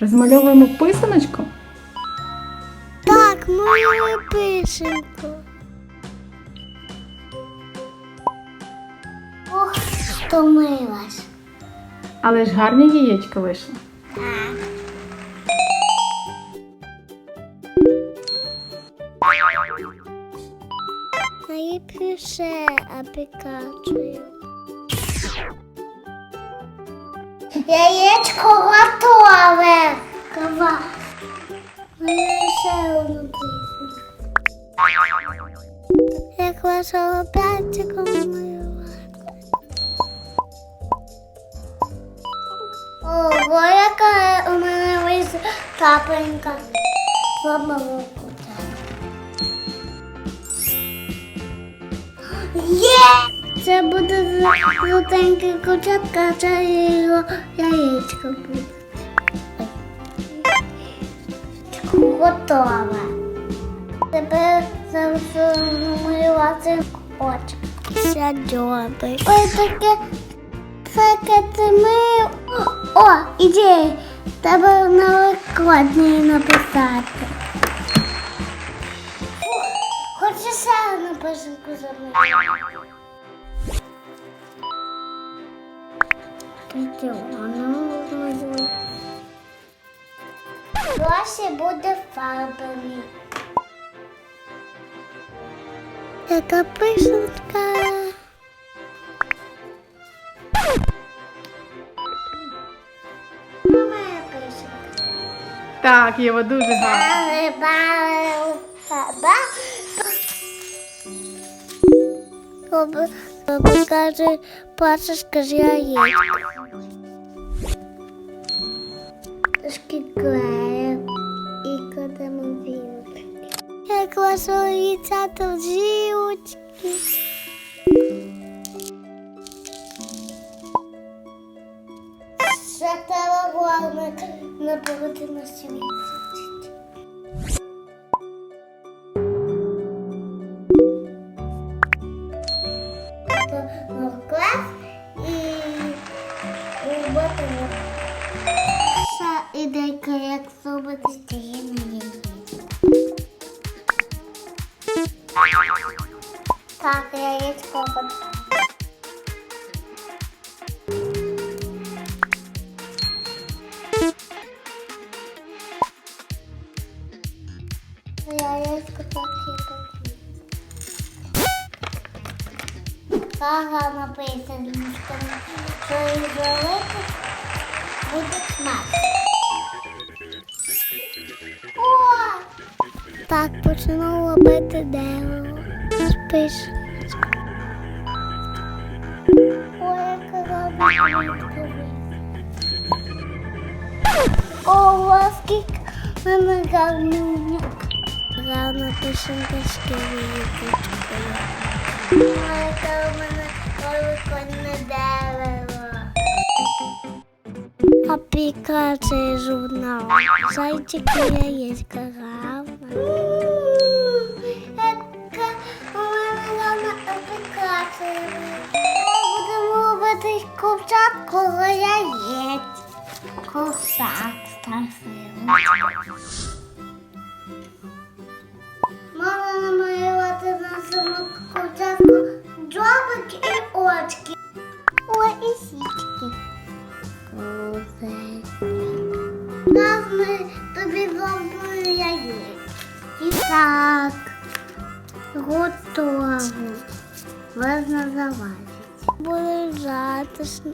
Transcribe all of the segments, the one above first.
Розмальовуємо писаночку. Так, мою пишеньку. Ох, стомилась. Але ж гарні яєчка вийшли. Так. Найліпше апікацію. Яєчко готове. Кава. Ще одну. Як вашого п'ятчика. Ого, яка у мене вийшла тапенька. Слабого кута. Є! Це буде золотенький кучатка, а це його яєчко буде. Готове. Тепер замалювати очі. Все добре. Ой, таке, таке ти ми... О, ідея. Треба на викладні написати. Хочу ще на писанку замалювати. Досі буде фарбами. Така писанка. Моя писанка. Так, Єва, дуже гарно. Бали, бали, ба. Баба, баба каже, паша, скажи яєчко. Трошки клею і кладемо вілки. Як вашого яйця то жілочки. Ще треба головне наберути на світ. Зробити стіни. Так, яєчко готове. Яєчко. Кага написано, що і зробити буде смак. Так почну робити дерево. Спиш. Ой, яка гарна. Ого, скільки в мене гарнюня. Гарна пишенка шкірі. Ой, яке мене. Аплікація журнал. Зайчики яєчка гарна. Яка робити ковчатку яєць. Ковчак страшно. Можна намалювати на саму ковчатку джобик і очки. Ой, і січки. Зараз ми тобі зробили яєць. І так. Готово. Можна заважити. Буде затишно.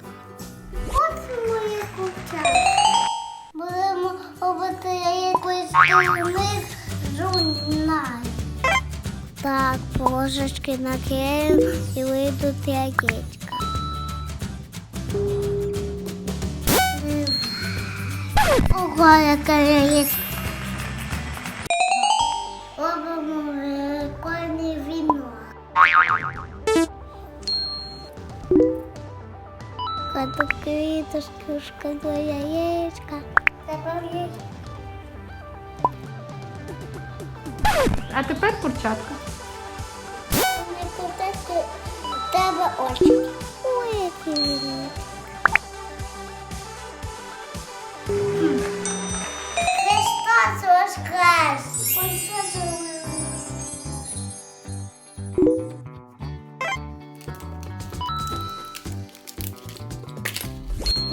От моє ковчатка. Будемо робити якоїсь сторони журнал. Так, положечки накриємо і вийдуть яєчка. Ого, яка яєчка. Кладу квіточки, шкоду яєчка. Тепер є. А тепер курчатка.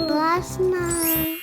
Last night.